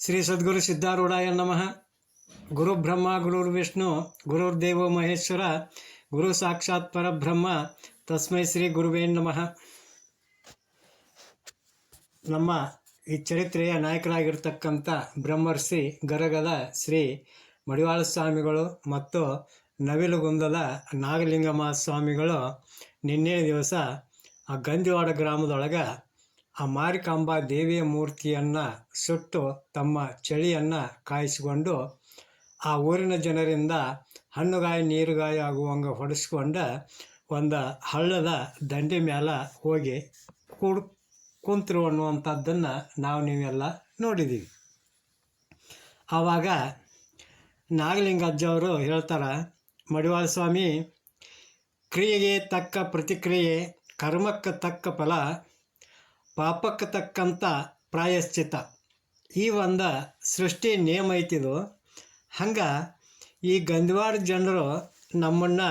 ಶ್ರೀ ಸದ್ಗುರು ಸಿದ್ಧಾರೂಢಾಯ ನಮಃ. ಗುರು ಬ್ರಹ್ಮ ಗುರುರ್ ವಿಷ್ಣು ಗುರುರ್ದೇವೋ ಮಹೇಶ್ವರ, ಗುರು ಸಾಕ್ಷಾತ್ ಪರಬ್ರಹ್ಮ, ತಸ್ಮೈ ಶ್ರೀ ಗುರುವೇ ನಮಃ. ನಮ್ಮ ಈ ಚರಿತ್ರೆಯ ನಾಯಕರಾಗಿರ್ತಕ್ಕಂಥ ಬ್ರಹ್ಮರ್ಷಿ ಗರಗದ ಶ್ರೀ ಮಡಿವಾಳ ಸ್ವಾಮಿಗಳು ಮತ್ತು ನವಿಲುಗುಂದದ ನಾಗಲಿಂಗಮ್ಮ ಸ್ವಾಮಿಗಳು ನಿನ್ನೆ ದಿವಸ ಆ ಗಂಧಿವಾಡ ಗ್ರಾಮದೊಳಗೆ ಆ ಮಾರಿಕಾಂಬಾ ದೇವಿಯ ಮೂರ್ತಿಯನ್ನು ಸುಟ್ಟು ತಮ್ಮ ಚಳಿಯನ್ನು ಕಾಯಿಸಿಕೊಂಡು ಆ ಊರಿನ ಜನರಿಂದ ಹಣ್ಣುಗಾಯಿ, ನೀರುಗಾಯಿ ಆಗುವಂಗೆ ಹೊಡೆಸ್ಕೊಂಡು ಒಂದು ಹಳ್ಳದ ದಂಡೆ ಮೇಲೆ ಹೋಗಿ ಕೂಡ್ ಕುಂತರು ಅನ್ನುವಂಥದ್ದನ್ನು ನಾವು ನೀವೆಲ್ಲ ನೋಡಿದ್ದೀವಿ ಆವಾಗ ನಾಗಲಿಂಗ ಅಜ್ಜವರು ಹೇಳ್ತಾರೆ, ಮಡಿವಾಳ ಸ್ವಾಮಿ, ಕ್ರಿಯೆಗೆ ತಕ್ಕ ಪ್ರತಿಕ್ರಿಯೆ, ಕರ್ಮಕ್ಕೆ ತಕ್ಕ ಫಲ ಪಾಪಕ್ಕೆ ತಕ್ಕಂಥ ಪ್ರಾಯಶ್ಚಿತ ಈ ಒಂದು ಸೃಷ್ಟಿ ನಿಯಮ ಐತಿದು. ಹಂಗೆ ಈ ಗಂಧವಾರ ಜನರು ನಮ್ಮನ್ನು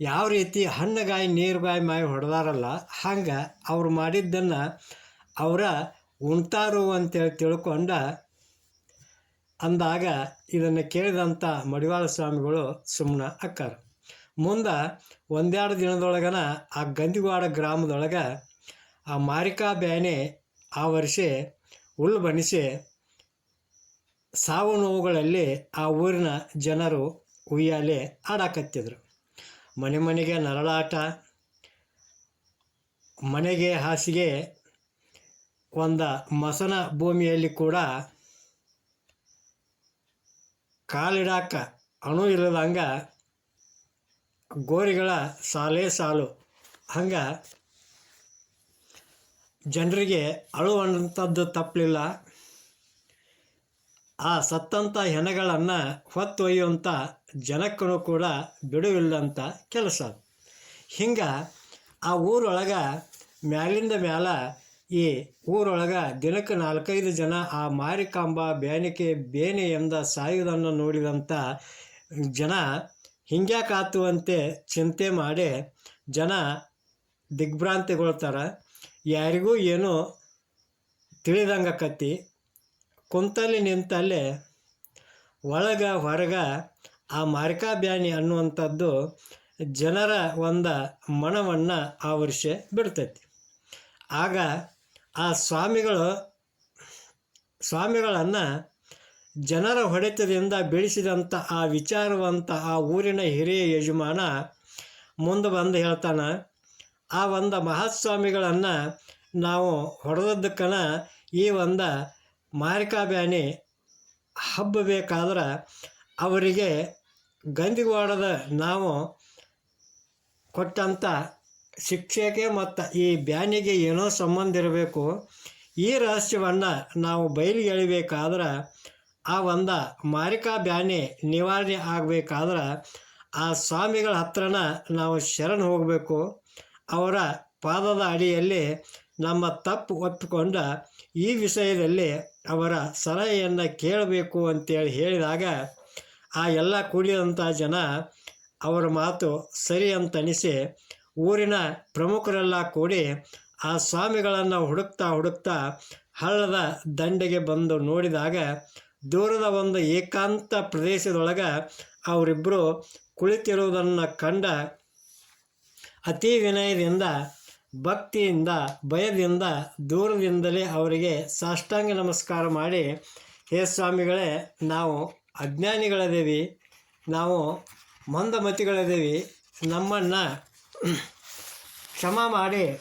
ಯಾವ ರೀತಿ ಹಣ್ಣುಗಾಯಿ, ನೀರುಗಾಯಿ ಮಾಯಿ ಹೊಡೆದಾರಲ್ಲ, ಹಂಗೆ ಅವ್ರು ಮಾಡಿದ್ದನ್ನು ಅವರ ಉಣ್ತಾರು ಅಂತೇಳಿ ತಿಳ್ಕೊಂಡ ಅಂದಾಗ ಇದನ್ನು ಕೇಳಿದಂಥ ಮಡಿವಾಳ ಸ್ವಾಮಿಗಳು ಸುಮ್ಮನೆ ಅಕ್ಕಾರ. ಮುಂದೆ ಒಂದೆರಡು ದಿನದೊಳಗನ ಆ ಗಂದಿವಾಡ ಗ್ರಾಮದೊಳಗೆ ಆ ಮಾರಿಕಾ ಬ್ಯಾನೆ ಆ ವರ್ಷ ಹುಲ್ಲು ಬಣಿಸಿ ಸಾವು ನೋವುಗಳಲ್ಲಿ ಆ ಊರಿನ ಜನರು ಉಯ್ಯಾಲೆ ಆಡಾಕತ್ತಿದ್ರು ಮನೆ ಮನೆಗೆ ನರಳಾಟ, ಮನೆಗೆ ಹಾಸಿಗೆ ಒಂದ ಮಸನ ಭೂಮಿಯಲ್ಲಿ ಕೂಡ ಕಾಲಿಡಾಕ ಅಣು ಇಲ್ಲದಂಗ ಗೋರಿಗಳ ಸಾಲೇ ಸಾಲು. ಹಂಗೆ ಜನರಿಗೆ ಅಳುವಂಥದ್ದು ತಪ್ಪಲಿಲ್ಲ ಆ ಸತ್ತಂಥ ಹೆಣಗಳನ್ನು ಹೊತ್ತೊಯ್ಯುವಂಥ ಜನಕ್ಕೂ ಕೂಡ ಬಿಡುವಿಲ್ಲಂಥ ಕೆಲಸ. ಹಿಂಗೆ ಆ ಊರೊಳಗೆ ಮ್ಯಾಲಿಂದ ಮ್ಯಾಲ ಈ ಊರೊಳಗೆ ದಿನಕ್ಕೆ ನಾಲ್ಕೈದು ಜನ ಆ ಮಾರಿಕಾಂಬ, ಬ್ಯಾನಿಕೆ ಎಂದ ಸಾಯುವುದನ್ನು ನೋಡಿದಂಥ ಜನ ಹಿಂಗ್ಯಾಕಾತುವಂತೆ ಚಿಂತೆ ಮಾಡಿ ಜನ ದಿಗ್ಭ್ರಾಂತಿಗೊಳ್ತಾರೆ. ಯಾರಿಗೂ ಏನೂ ತಿಳಿದಂಗಕತ್ತಿ ಕುಂತಲ್ಲಿ ನಿಂತಲ್ಲೇ ಒಳಗ ಹೊರಗ ಆ ಮಾರಿಕಾ ಬ್ಯಾನಿ ಅನ್ನುವಂಥದ್ದು ಜನರ ಒಂದು ಮನವನ್ನು ಆವರಿಸಿ ಬಿಡ್ತೈತಿ. ಆಗ ಆ ಸ್ವಾಮಿಗಳು, ಸ್ವಾಮಿಗಳನ್ನು ಜನರ ಹೊಡೆತದಿಂದ ಬೆಳೆಸಿದಂಥ ಆ ವಿಚಾರವಂತ ಆ ಊರಿನ ಹಿರಿಯ ಯಜಮಾನ ಮುಂದೆ ಬಂದು ಹೇಳ್ತಾನೆ ಆ ಒಂದು ಮಹಾಸ್ವಾಮಿಗಳನ್ನು ನಾವು ಹೊಡೆದದ್ದಕ್ಕನ ಈ ಒಂದು ಮಾರಿಕಾ ಬ್ಯಾನಿ ಹಬ್ಬ ಬೇಕಾದ್ರೆ ಅವರಿಗೆ ಗಂದಿಗೋಡದ ನಾವು ಕೊಟ್ಟಂಥ ಶಿಕ್ಷೆಗೆ ಮತ್ತು ಈ ಬ್ಯಾನಿಗೆ ಏನೋ ಸಂಬಂಧ ಇರಬೇಕು, ಈ ರಹಸ್ಯವನ್ನು ನಾವು ಬಯಲಿಗೆ ಎಳಿಬೇಕಾದ್ರೆ ಆ ಒಂದು ಮಾರಿಕಾ ಬ್ಯಾನಿ ನಿವಾರಣೆ ಆಗಬೇಕಾದ್ರೆ ಆ ಸ್ವಾಮಿಗಳ ಹತ್ರನ ನಾವು ಶರಣ ಹೋಗಬೇಕು. ಅವರ ಪಾದದ ಅಡಿಯಲ್ಲಿ ನಮ್ಮ ತಪ್ಪು ಒಪ್ಪಿಕೊಂಡ ಈ ವಿಷಯದಲ್ಲಿ ಅವರ ಸಲಹೆಯನ್ನು ಕೇಳಬೇಕು ಅಂತೇಳಿ ಹೇಳಿದಾಗ ಆ ಎಲ್ಲ ಕೂಡಿದಂಥ ಜನ ಅವರ ಮಾತು ಸರಿ ಅಂತನಿಸಿ ಊರಿನ ಪ್ರಮುಖರೆಲ್ಲ ಕೂಡಿ ಆ ಸ್ವಾಮಿಗಳನ್ನು ಹುಡುಕ್ತಾ ಹುಡುಕ್ತಾ ಹಳ್ಳದ ದಂಡೆಗೆ ಬಂದು ನೋಡಿದಾಗ ದೂರದ ಒಂದು ಏಕಾಂತ ಪ್ರದೇಶದೊಳಗೆ ಅವರಿಬ್ಬರು ಕುಳಿತಿರುವುದನ್ನು ಕಂಡ ಅತಿ ವಿನಯದಿಂದ, ಭಕ್ತಿಯಿಂದ, ಭಯದಿಂದ, ದೂರದಿಂದಲೇ ಅವರಿಗೆ ಸಾಷ್ಟಾಂಗ ನಮಸ್ಕಾರ ಮಾಡಿ, ಹೇ ಸ್ವಾಮಿಗಳೇ, ನಾವು ಅಜ್ಞಾನಿಗಳದೇವಿ ನಾವು ಮಂದಮತಿಗಳದೇವಿ ನಮ್ಮನ್ನು ಕ್ಷಮ ಮಾಡಿ,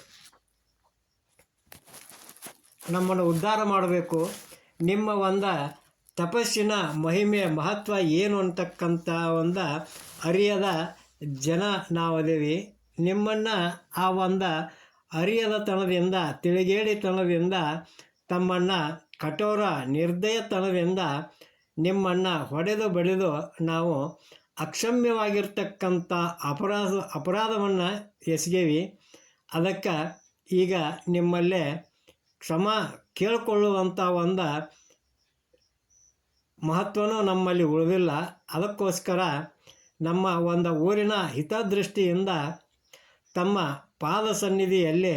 ನಮ್ಮನ್ನು ಉದ್ಧಾರ ಮಾಡಬೇಕು. ನಿಮ್ಮ ಒಂದು ತಪಸ್ಸಿನ ಮಹಿಮೆ ಮಹತ್ವ ಏನು ಅಂತಕ್ಕಂಥ ಒಂದು ಅರಿಯದ ಜನ ನಾವದೇವಿ. ನಿಮ್ಮನ್ನು ಆ ಒಂದು ಅರಿಯದ ತನದಿಂದ ತಿಳಿಗೇಡಿತನದಿಂದ ತಮ್ಮನ್ನು ಕಠೋರ ನಿರ್ದಯತನದಿಂದ ನಿಮ್ಮನ್ನು ಹೊಡೆದು ಬಡಿದು ನಾವು ಅಕ್ಷಮ್ಯವಾಗಿರ್ತಕ್ಕಂಥ ಅಪರಾಧ, ಅಪರಾಧವನ್ನು ಎಸಗೇವಿ. ಅದಕ್ಕೆ ಈಗ ನಿಮ್ಮಲ್ಲೇ ಕ್ಷಮ ಕೇಳಿಕೊಳ್ಳುವಂಥ ಒಂದು ಮಹತ್ವನೂ ನಮ್ಮಲ್ಲಿ ಉಳಿದಿಲ್ಲ. ಅದಕ್ಕೋಸ್ಕರ ನಮ್ಮ ಒಂದು ಊರಿನ ಹಿತದೃಷ್ಟಿಯಿಂದ ತಮ್ಮ ಪಾದ ಸನ್ನಿಧಿಯಲ್ಲಿ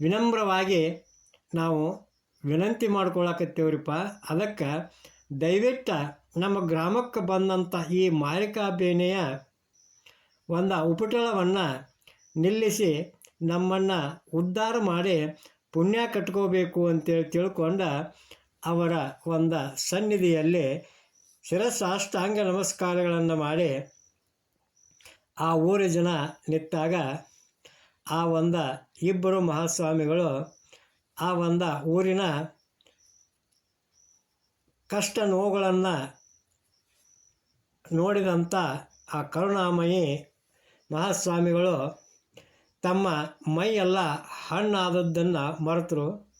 ವಿನಮ್ರವಾಗಿ ನಾವು ವಿನಂತಿ ಮಾಡ್ಕೊಳಕತ್ತೇವ್ರಿಪ್ಪ. ಅದಕ್ಕೆ ದಯವಿಟ್ಟು ನಮ್ಮ ಗ್ರಾಮಕ್ಕೆ ಬಂದಂಥ ಈ ಮಾರಿಕಾಬೇನೆಯ ಒಂದು ಉಪಟಳವನ್ನು ನಿಲ್ಲಿಸಿ ನಮ್ಮನ್ನು ಉದ್ಧಾರ ಮಾಡಿ ಪುಣ್ಯ ಕಟ್ಕೋಬೇಕು ಅಂತೇಳಿ ತಿಳ್ಕೊಂಡ ಅವರ ಒಂದು ಸನ್ನಿಧಿಯಲ್ಲಿ ಶಿರಸಾಷ್ಟಾಂಗ ನಮಸ್ಕಾರಗಳನ್ನು ಮಾಡಿ ಆ ಊರ ಜನ ನಿಂತಾಗ ಆ ಒಂದ ಇಬ್ಬರು ಮಹಾಸ್ವಾಮಿಗಳು ಆ ಒಂದ ಊರಿನ ಕಷ್ಟ ನೋವುಗಳನ್ನು ನೋಡಿದಂಥ ಆ ಕರುಣಾಮಯಿ ಮಹಾಸ್ವಾಮಿಗಳು ತಮ್ಮ ಮೈಯೆಲ್ಲ ಹಣ್ಣಾದದ್ದನ್ನು ಮರೆತರು.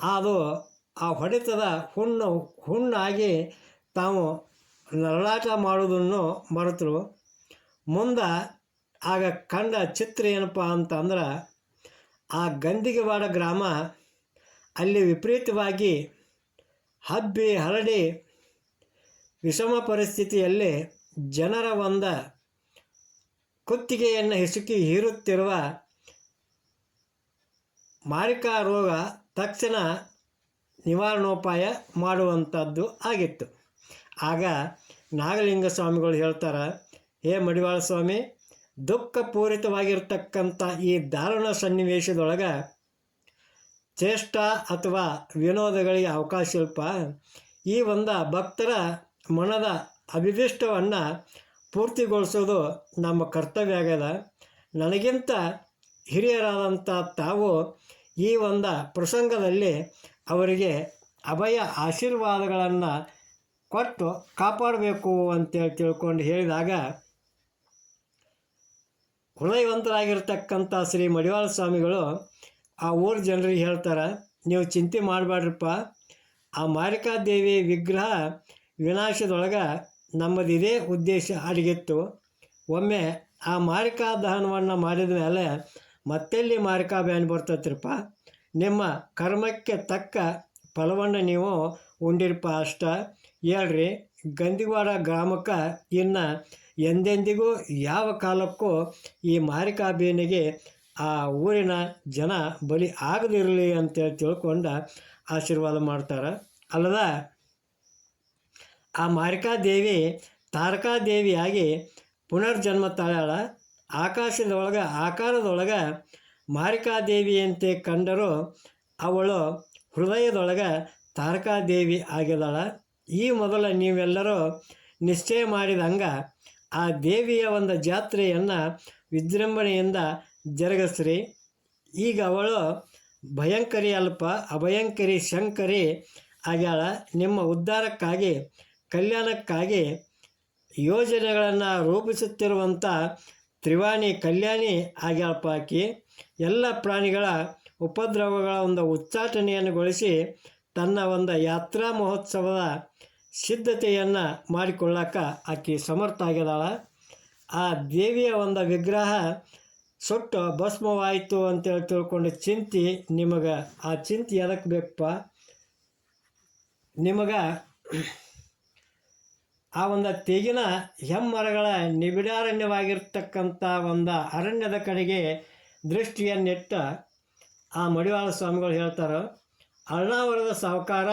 ಅದು ಆ ಹೊಡೆತದ ಹುಣ್ಣು, ಹುಣ್ಣಾಗಿ ತಾವು ನರಳಾಟ ಮಾಡುವುದನ್ನು ಮರೆತರು. ಮುಂದೆ ಆಗ ಕಂಡ ಚಿತ್ರ ಏನಪ್ಪ ಅಂತಂದ್ರೆ ಆ ಗಂದಿಗೆವಾಡ ಗ್ರಾಮ ಅಲ್ಲಿ ವಿಪರೀತವಾಗಿ ಹಬ್ಬಿ ಹರಡಿ ವಿಷಮ ಪರಿಸ್ಥಿತಿಯಲ್ಲಿ ಜನರ ಒಂದು ಕುತ್ತಿಗೆಯನ್ನು ಹಿಸುಕಿ ಹೀರುತ್ತಿರುವ ಮಾರಿಕಾ ರೋಗ ತಕ್ಷಣ ನಿವಾರಣೋಪಾಯ ಮಾಡುವಂಥದ್ದು ಆಗಿತ್ತು. ಆಗ ನಾಗಲಿಂಗ ಸ್ವಾಮಿಗಳು ಹೇಳ್ತಾರೆ ಹೇ ಮಡಿವಾಳ ಸ್ವಾಮಿ ದುಃಖಪೂರಿತವಾಗಿರ್ತಕ್ಕಂಥ ಈ ದಾರುಣ ಸನ್ನಿವೇಶದೊಳಗೆ ಚೇಷ್ಟ ಅಥವಾ ವಿನೋದಗಳಿಗೆ ಅವಕಾಶ ಇಲ್ಪ. ಈ ಒಂದು ಭಕ್ತರ ಮನದ ಅಭಿದಿಷ್ಟವನ್ನು ಪೂರ್ತಿಗೊಳಿಸೋದು ನಮ್ಮ ಕರ್ತವ್ಯ ಆಗ್ಯದ ನನಗಿಂತ ಹಿರಿಯರಾದಂಥ ತಾವು ಈ ಒಂದು ಪ್ರಸಂಗದಲ್ಲಿ ಅವರಿಗೆ ಅಭಯ ಆಶೀರ್ವಾದಗಳನ್ನು ಕೊಟ್ಟು ಕಾಪಾಡಬೇಕು ಅಂತೇಳಿ ತಿಳ್ಕೊಂಡು ಹೇಳಿದಾಗ ಹೃದಯವಂತರಾಗಿರ್ತಕ್ಕಂಥ ಶ್ರೀ ಮಡಿವಾಳ ಸ್ವಾಮಿಗಳು, ಆ ಊರ ಜನರಿಗೆ ಹೇಳ್ತಾರೆ, ನೀವು ಚಿಂತೆ ಮಾಡಬೇಡ್ರಪ್ಪ ಆ ಮಾರಿಕಾದೇವಿ ವಿಗ್ರಹ ವಿನಾಶದೊಳಗೆ ನಮ್ಮದು ಇದೇ ಉದ್ದೇಶ ಅಡಗಿತ್ತು. ಒಮ್ಮೆ ಆ ಮಾರಿಕಾ ದಹನವನ್ನು ಮಾಡಿದ ಮೇಲೆ ಮತ್ತೆಲ್ಲಿ ಮಾರಿಕಾ ಬ್ಯಾನ್ ಬರ್ತೈತ್ರಪ್ಪ? ನಿಮ್ಮ ಕರ್ಮಕ್ಕೆ ತಕ್ಕ ಫಲವನ್ನು ನೀವು ಉಂಡಿರಪ್ಪ ಅಷ್ಟ. ಹೇಳ್ರಿ, ಗಂದಿವಾಡ ಗ್ರಾಮಕ್ಕೆ ಇನ್ನು ಎಂದೆಂದಿಗೂ ಯಾವ ಕಾಲಕ್ಕೂ ಈ ಮಾರಿಕಾ ಬೇನೆಗೆ ಆ ಊರಿನ ಜನ ಬಲಿ ಆಗದಿರಲಿ ಅಂತೇಳಿ ತಿಳ್ಕೊಂಡು ಆಶೀರ್ವಾದ ಮಾಡ್ತಾರೆ. ಅಲ್ಲದ ಆ ಮಾರಿಕಾದೇವಿ ತಾರಕಾದೇವಿಯಾಗಿ ಪುನರ್ಜನ್ಮ ತಾಳ್ಯಾಳ. ಆಕಾಶದೊಳಗೆ, ಆಕಾರದೊಳಗೆ ಮಾರಿಕಾದೇವಿಯಂತೆ ಕಂಡರೂ ಅವಳು ಹೃದಯದೊಳಗೆ ತಾರಕಾದೇವಿ ಆಗಿದ್ದಾಳ. ಈ ಮೊದಲ ನೀವೆಲ್ಲರೂ ನಿಶ್ಚಯ ಮಾಡಿದಂಗೆ ಆ ದೇವಿಯ ಒಂದು ಜಾತ್ರೆಯನ್ನು ವಿಜೃಂಭಣೆಯಿಂದ ಜರುಗಿಸ್ರಿ. ಈಗ ಅವಳು ಭಯಂಕರಿ ಅಲ್ಪ, ಅಭಯಂಕರಿ ಶಂಕರಿ ಆಗ್ಯಾಳ. ನಿಮ್ಮ ಉದ್ಧಾರಕ್ಕಾಗಿ, ಕಲ್ಯಾಣಕ್ಕಾಗಿ ಯೋಜನೆಗಳನ್ನು ರೂಪಿಸುತ್ತಿರುವಂಥ ತ್ರಿವಾಣಿ ಕಲ್ಯಾಣಿ ಆಗ್ಯಾಳಪ್ಪ ಆಕಿ. ಎಲ್ಲ ಪ್ರಾಣಿಗಳ ಉಪದ್ರವಗಳ ಒಂದು ಉಚ್ಚಾಟನೆಯನ್ನುಗೊಳಿಸಿ ತನ್ನ ಒಂದು ಯಾತ್ರಾ ಮಹೋತ್ಸವದ ಸಿದ್ಧತೆಯನ್ನು ಮಾಡಿಕೊಳ್ಳಕ್ಕೆ ಆಕೆ ಸಮರ್ಥ ಆಗಿದ್ದಾಳೆ ಆ ದೇವಿಯ ಒಂದು ವಿಗ್ರಹ ಸುಟ್ಟು ಭಸ್ಮವಾಯಿತು ಅಂತೇಳಿ ತಿಳ್ಕೊಂಡು ಚಿಂತೆ, ನಿಮಗೆ ಆ ಚಿಂತೆ ಎದಕ್ಕೆ ಬೇಕಪ್ಪ? ನಿಮಗೆ ಆ ಒಂದು ತೆಗಿನ ಹೆಮ್ಮರಗಳ ನಿಬಿಡಾರಣ್ಯವಾಗಿರ್ತಕ್ಕಂಥ ಒಂದು ಅರಣ್ಯದ ಕಡೆಗೆ ದೃಷ್ಟಿಯನ್ನಿಟ್ಟ ಆ ಮಡಿವಾಳ ಸ್ವಾಮಿಗಳು ಹೇಳ್ತಾರೆ, ಅರ್ಣಾವರದ ಸಾಹುಕಾರ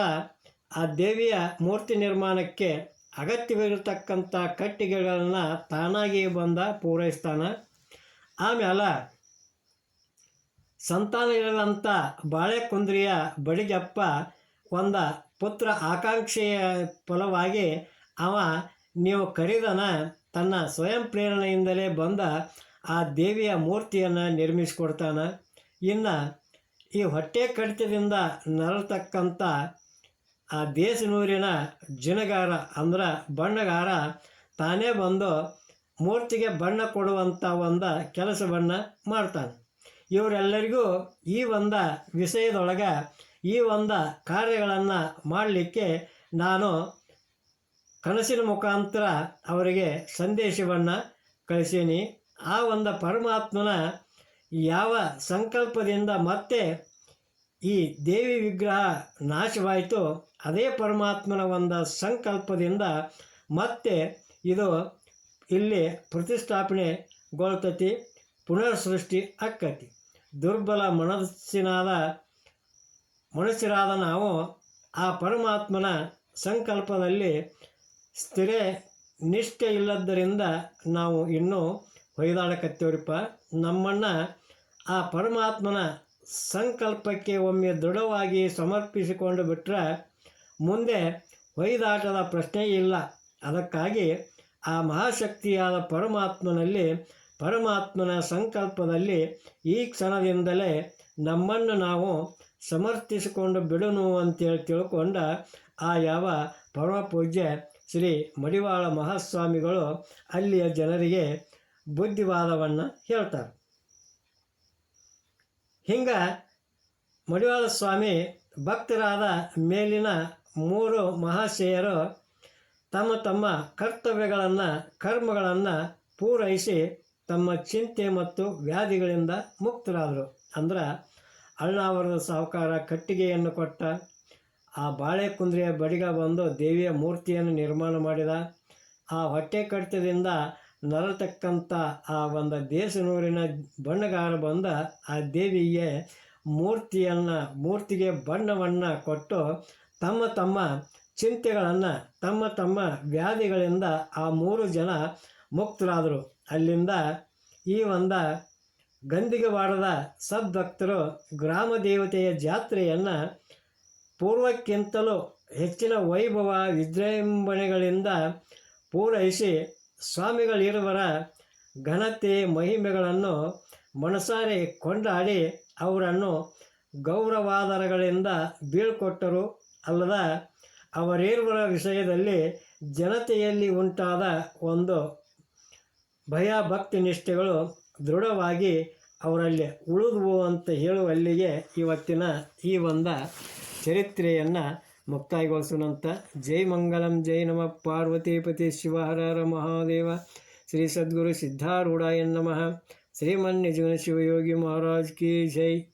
ಆ ದೇವಿಯ ಮೂರ್ತಿ ನಿರ್ಮಾಣಕ್ಕೆ ಅಗತ್ಯವಿರತಕ್ಕಂಥ ಕಟ್ಟಿಗೆಗಳನ್ನು ತಾನಾಗಿ ಬಂದ ಪೂರೈಸ್ತಾನೆ. ಆಮೇಲೆ ಸಂತಾನ ಇರದಂಥ ಬಾಳೆಕುಂದ್ರಿಯ ಬಡಿಗಪ್ಪ ಒಂದ ಪುತ್ರ ಆಕಾಂಕ್ಷೆಯ ಫಲವಾಗಿ ಅವ ನೀವು ಕರೆದನ ತನ್ನ ಸ್ವಯಂ ಪ್ರೇರಣೆಯಿಂದಲೇ ಬಂದ ಆ ದೇವಿಯ ಮೂರ್ತಿಯನ್ನು ನಿರ್ಮಿಸಿಕೊಡ್ತಾನೆ. ಇನ್ನು ಈ ಹೊಟ್ಟೆ ಕಡಿತದಿಂದ ನರತಕ್ಕಂಥ ಆ ದೇಶನೂರಿನ ಜಿನಗಾರ ಅಂದ್ರೆ ಬಣ್ಣಗಾರ, ತಾನೇ ಬಂದು ಮೂರ್ತಿಗೆ ಬಣ್ಣ ಕೊಡುವಂಥ ಒಂದು ಕೆಲಸವನ್ನು ಮಾಡ್ತಾನೆ. ಇವರೆಲ್ಲರಿಗೂ ಈ ಒಂದು ವಿಷಯದೊಳಗೆ ಈ ಒಂದು ಕಾರ್ಯಗಳನ್ನು ಮಾಡಲಿಕ್ಕೆ ನಾನು ಕನಸಿನ ಮುಖಾಂತರ ಅವರಿಗೆ ಸಂದೇಶವನ್ನು ಕಳಿಸೀನಿ. ಆ ಒಂದು ಪರಮಾತ್ಮನ ಯಾವ ಸಂಕಲ್ಪದಿಂದ ಮತ್ತೆ ಈ ದೇವಿ ವಿಗ್ರಹ ನಾಶವಾಯಿತು ಅದೇ ಪರಮಾತ್ಮನ ಒಂದು ಸಂಕಲ್ಪದಿಂದ ಮತ್ತೆ ಇದು ಇಲ್ಲಿ ಪ್ರತಿಷ್ಠಾಪನೆಗೊಳ್ತತಿ ಪುನರ್ ಸೃಷ್ಟಿ ಆಕ್ಕತಿ ದುರ್ಬಲ ಮನಸ್ಸಿನಾದ ಮನುಷ್ಯರಾದ ನಾವು ಆ ಪರಮಾತ್ಮನ ಸಂಕಲ್ಪದಲ್ಲಿ ಸ್ಥಿರ ನಿಷ್ಠೆ ಇಲ್ಲದ್ದರಿಂದ ನಾವು ಇನ್ನೂ ಹೊಯ್ದಾಡಕತ್ತೇವ್ರಿಪ್ಪ. ನಮ್ಮನ್ನು ಆ ಪರಮಾತ್ಮನ ಸಂಕಲ್ಪಕ್ಕೆ ಒಮ್ಮೆ ದೃಢವಾಗಿ ಸಮರ್ಪಿಸಿಕೊಂಡು ಬಿಟ್ಟರೆ ಮುಂದೆ ಹೊಯ್ದಾಟದ ಪ್ರಶ್ನೆ ಇಲ್ಲ. ಅದಕ್ಕಾಗಿ ಆ ಮಹಾಶಕ್ತಿಯಾದ ಪರಮಾತ್ಮನಲ್ಲಿ, ಪರಮಾತ್ಮನ ಸಂಕಲ್ಪದಲ್ಲಿ ಈ ಕ್ಷಣದಿಂದಲೇ ನಮ್ಮನ್ನು ನಾವು ಸಮರ್ಥಿಸಿಕೊಂಡು ಬಿಡೋಣ ಅಂತೇಳಿ ತಿಳ್ಕೊಂಡ ಆ ಯಾವ ಪರಮ ಪೂಜ್ಯ ಶ್ರೀ ಮಡಿವಾಳ ಮಹಾಸ್ವಾಮಿಗಳು ಅಲ್ಲಿಯ ಜನರಿಗೆ ಬುದ್ಧಿವಾದವನ್ನು ಹೇಳ್ತಾರೆ. ಹಿಂಗೆ ಮಡಿವಾಳ ಸ್ವಾಮಿ ಭಕ್ತರಾದ ಮೇಲಿನ ಮೂರು ಮಹಾಶಯರು ತಮ್ಮ ತಮ್ಮ ಕರ್ತವ್ಯಗಳನ್ನು, ಕರ್ಮಗಳನ್ನು ಪೂರೈಸಿ ತಮ್ಮ ಚಿಂತೆ ಮತ್ತು ವ್ಯಾಧಿಗಳಿಂದ ಮುಕ್ತರಾದರು. ಅಂದ್ರೆ ಅಳ್ನಾವರದ ಸಾಹುಕಾರ ಕಟ್ಟಿಗೆಯನ್ನು ಕೊಟ್ಟ, ಆ ಬಾಳೆಕುಂದ್ರಿಯ ಬಡಿಗ ಬಂದು ದೇವಿಯ ಮೂರ್ತಿಯನ್ನು ನಿರ್ಮಾಣ ಮಾಡಿದ, ಆ ಹೊಟ್ಟೆ ಕಡಿತದಿಂದ ನರತಕ್ಕಂಥ ಆ ಒಂದು ದೇಶನೂರಿನ ಬಣ್ಣಗಾರ ಬಂದ ಆ ದೇವಿಗೆ ಮೂರ್ತಿಯನ್ನು, ಮೂರ್ತಿಗೆ ಬಣ್ಣವನ್ನು ಕೊಟ್ಟು ತಮ್ಮ ತಮ್ಮ ಚಿಂತೆಗಳನ್ನು, ತಮ್ಮ ತಮ್ಮ ವ್ಯಾಧಿಗಳಿಂದ ಆ ಮೂರು ಜನ ಮುಕ್ತರಾದರು. ಅಲ್ಲಿಂದ ಈ ಒಂದು ಗಂದಿಗವಾಡದ ಸದ್ಭಕ್ತರು ಗ್ರಾಮ ದೇವತೆಯ ಜಾತ್ರೆಯನ್ನು ಪೂರ್ವಕ್ಕಿಂತಲೂ ಹೆಚ್ಚಿನ ವೈಭವ, ವಿಜೃಂಭಣೆಗಳಿಂದ ಪೂರೈಸಿ ಸ್ವಾಮಿಗಳಿರುವರ ಘನತೆ ಮಹಿಮೆಗಳನ್ನು ಮನಸಾರೆ ಕೊಂಡಾಡಿ ಅವರನ್ನು ಗೌರವಾದರಗಳಿಂದ ಬೀಳ್ಕೊಟ್ಟರು ಅಲ್ಲದ ಅವರಿರುವರ ವಿಷಯದಲ್ಲಿ ಜನತೆಯಲ್ಲಿ ಉಂಟಾದ ಒಂದು ಭಯ ಭಕ್ತಿ ನಿಷ್ಠೆಗಳು ದೃಢವಾಗಿ ಅವರಲ್ಲಿ ಉಳಿದುವು ಅಂತ ಹೇಳುವಲ್ಲಿಗೆ ಇವತ್ತಿನ ಈ ಒಂದು ಚರಿತ್ರೆಯನ್ನು ಮುಕ್ತಾಯಗೊಳಿಸೋಣಂತ ಜೈ ಮಂಗಲಂ, ಜೈ ನಮಃ. ಪಾರ್ವತೀಪತಿ ಶಿವಹರರ ಮಹಾದೇವ. ಶ್ರೀ ಸದ್ಗುರು ಸಿದ್ಧಾರೂಢಾಯ ನಮಃ. ಶ್ರೀಮನ್ ನಿಜಗುಣ ಶಿವಯೋಗಿ ಮಹಾರಾಜ್ ಕಿ ಜೈ.